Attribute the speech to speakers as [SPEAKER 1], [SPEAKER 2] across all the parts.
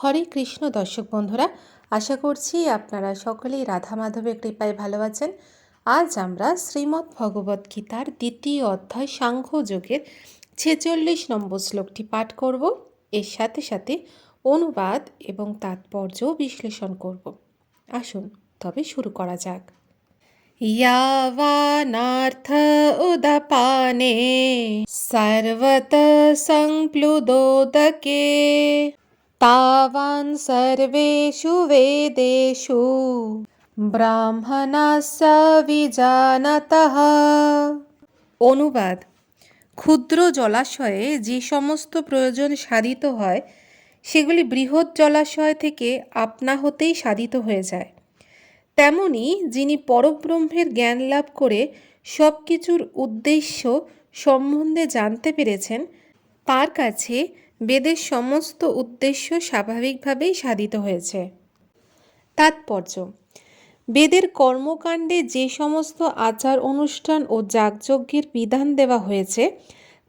[SPEAKER 1] হরে কৃষ্ণ দর্শক বন্ধুরা আশা করছি আপনারা সকলেই রাধা মাধবের কৃপায় ভালো আছেন আজ আমরা শ্রীমদ্ ভগবদ্ গীতার দ্বিতীয় অধ্যায় সাংখ্য যোগের ছেচল্লিশ নম্বর শ্লোকটি পাঠ করব এর সাথে সাথে অনুবাদ এবং তাৎপর্যও বিশ্লেষণ করব আসুন তবে শুরু করা যাক यावानार्थ उदपाने सर्वतः संप्लुदोदके तावान् सर्वेषु वेदेषु ব্রাহ্মণাস বিজানতঃ অনুবাদ ক্ষুদ্র জলাশয়ে যে সমস্ত প্রয়োজন সাধিত হয় সেগুলি বৃহৎ জলাশয় থেকে আপনা হতেই সাধিত হয়ে যায় তেমনি যিনি পরব্রহ্মের জ্ঞান লাভ করে সব কিছুর উদ্দেশ্য সম্বন্ধে জানতে পেরেছেন তার কাছে বেদের সমস্ত উদ্দেশ্য স্বাভাবিকভাবেই সাধিত হয়েছে। তাৎপর্য, বেদের কর্মকাণ্ডে যে সমস্ত আচার অনুষ্ঠান ও যাগযজ্ঞের বিধান দেওয়া হয়েছে,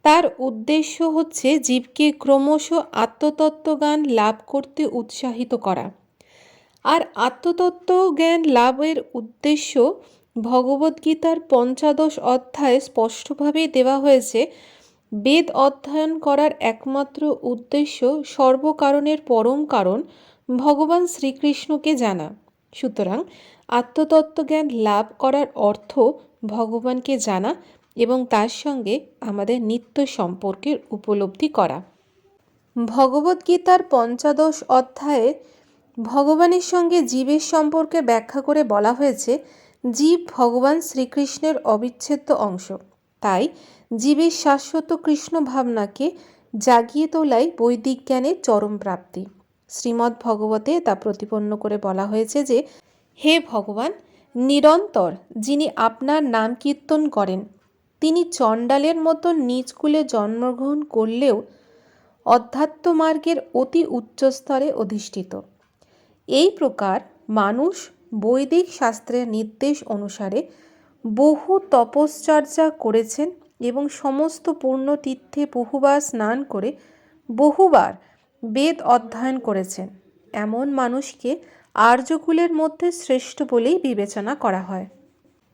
[SPEAKER 1] তার উদ্দেশ্য হচ্ছে জীবকে ক্রমশ আত্মতত্ত্বজ্ঞান লাভ করতে উৎসাহিত করা। আর আত্মতত্ত্ব জ্ঞান লাভের উদ্দেশ্য ভগবদ্গীতার পঞ্চাদশ অধ্যায়ে স্পষ্টভাবেই দেওয়া হয়েছে বেদ অধ্যয়ন করার একমাত্র উদ্দেশ্য সর্বকারণের পরম কারণ ভগবান শ্রীকৃষ্ণকে জানা। সুতরাং আত্মতত্ত্বজ্ঞান লাভ করার অর্থ ভগবানকে জানা এবং তার সঙ্গে আমাদের নিত্য সম্পর্কের উপলব্ধি করা। ভগবদ্গীতার পঞ্চাদশ অধ্যায়ে ভগবানের সঙ্গে জীবের সম্পর্কে ব্যাখ্যা করে বলা হয়েছে, জীব ভগবান শ্রীকৃষ্ণের অবিচ্ছেদ্য অংশ। তাই জীবের শাশ্বত কৃষ্ণ ভাবনাকে জাগিয়ে তোলাই বৈদিক জ্ঞানের চরম প্রাপ্তি। শ্রীমদ্ ভগবতে তা প্রতিপন্ন করে বলা হয়েছে যে, হে ভগবান, নিরন্তর যিনি আপনার নাম কীর্তন করেন, তিনি চণ্ডালের মতো নিজ কুলে জন্মগ্রহণ করলেও অধ্যাত্ম মার্গের অতি উচ্চস্তরে অধিষ্ঠিত। এই প্রকার মানুষ বৈদিক শাস্ত্রের নির্দেশ অনুসারে বহু তপশ্চর্যা করেছেন এবং সমস্ত পূর্ণতীর্থে বহুবার স্নান করে বহুবার বেদ অধ্যয়ন করেছেন। এমন মানুষকে আর্যকুলের মধ্যে শ্রেষ্ঠ বলেই বিবেচনা করা হয়।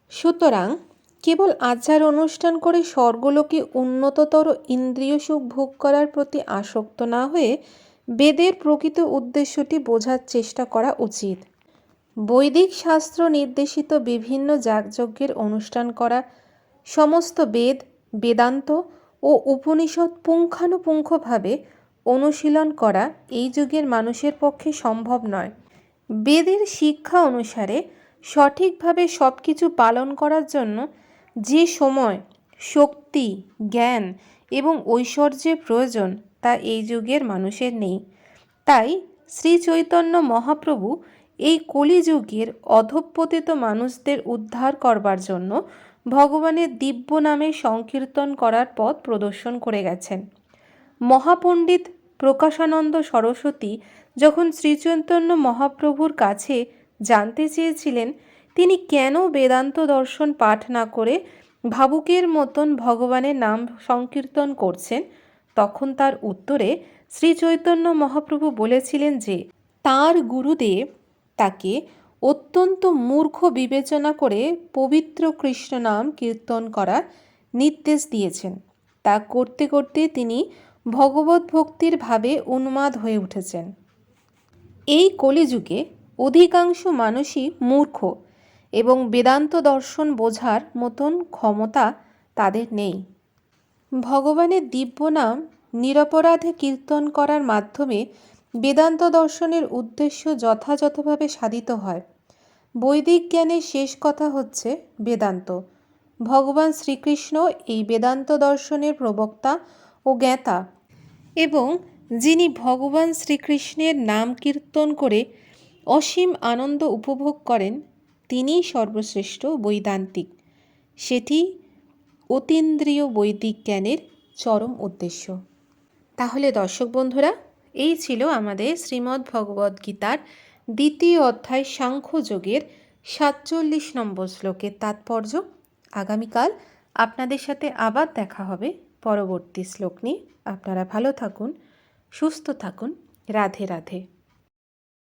[SPEAKER 1] সুতরাং কেবল আচার অনুষ্ঠান করে স্বর্গলোকে উন্নততর ইন্দ্রিয় সুখ ভোগ করার প্রতি আসক্ত না হয়ে বেদের প্রকৃত উদ্দেশ্যটি বোঝার চেষ্টা করা উচিত। বৈদিক শাস্ত্র নির্দেশিত বিভিন্ন যাগযজ্ঞের অনুষ্ঠান করা, সমস্ত বেদ, বেদান্ত ও উপনিষদ পুঙ্খানুপুঙ্খভাবে অনুশীলন করা এই যুগের মানুষের পক্ষে সম্ভব নয়। বেদের শিক্ষা অনুসারে সঠিকভাবে সব কিছু পালন করার জন্য যে সময়, শক্তি, জ্ঞান এবং ঐশ্বর্যের প্রয়োজন তা এই যুগের মানুষের নেই। তাই শ্রী চৈতন্য মহাপ্রভু এই কলিযুগের অধঃপতিত মানুষদের উদ্ধার করবার জন্য ভগবানের দিব্য নামে সংকীর্তন করার পথ প্রদর্শন করে গেছেন। মহাপণ্ডিত প্রকাশানন্দ সরস্বতী যখন শ্রীচৈতন্য মহাপ্রভুর কাছে জানতে চেয়েছিলেন, তিনি কেন বেদান্ত দর্শন পাঠ না করে ভাবুকের মতন ভগবানের নাম সংকীর্তন করছেন, তখন তার উত্তরে শ্রী চৈতন্য মহাপ্রভু বলেছিলেন যে, তার গুরুদেব তাকে অত্যন্ত মূর্খ বিবেচনা করে পবিত্র কৃষ্ণ নাম কীর্তন করার নির্দেশ দিয়েছেন। তা করতে করতে তিনি ভগবত ভক্তির ভাবে উন্মাদ হয়ে উঠেছেন। এই কলিযুগে অধিকাংশ মানুষই মূর্খ এবং বেদান্ত দর্শন বোঝার মতন ক্ষমতা তাদের নেই। ভগবানের দিব্য নাম নিরপরাধে কীর্তন করার মাধ্যমে বেদান্ত দর্শনের উদ্দেশ্য যথাযথভাবে সাধিত হয়। বৈদিক জ্ঞানের শেষ কথা হচ্ছে বেদান্ত। ভগবান শ্রীকৃষ্ণ এই বেদান্ত দর্শনের প্রবক্তা ও জ্ঞাতা এবং যিনি ভগবান শ্রীকৃষ্ণের নাম কীর্তন করে অসীম আনন্দ উপভোগ করেন, তিনিই সর্বশ্রেষ্ঠ বৈদান্তিক। সেটি অতীন্দ্রিয় বৈদিক জ্ঞানের চরম উদ্দেশ্য। তাহলে দর্শক বন্ধুরা এই ছিল আমাদের শ্রীমদ্ ভগবদ গীতার দ্বিতীয় অধ্যায় সাংখ্যযোগের সাতচল্লিশ নম্বর শ্লোকের তাৎপর্য। আগামীকাল আপনাদের সাথে আবার দেখা হবে পরবর্তী শ্লোক নিয়ে। আপনারা ভালো থাকুন, সুস্থ থাকুন। রাধে রাধে।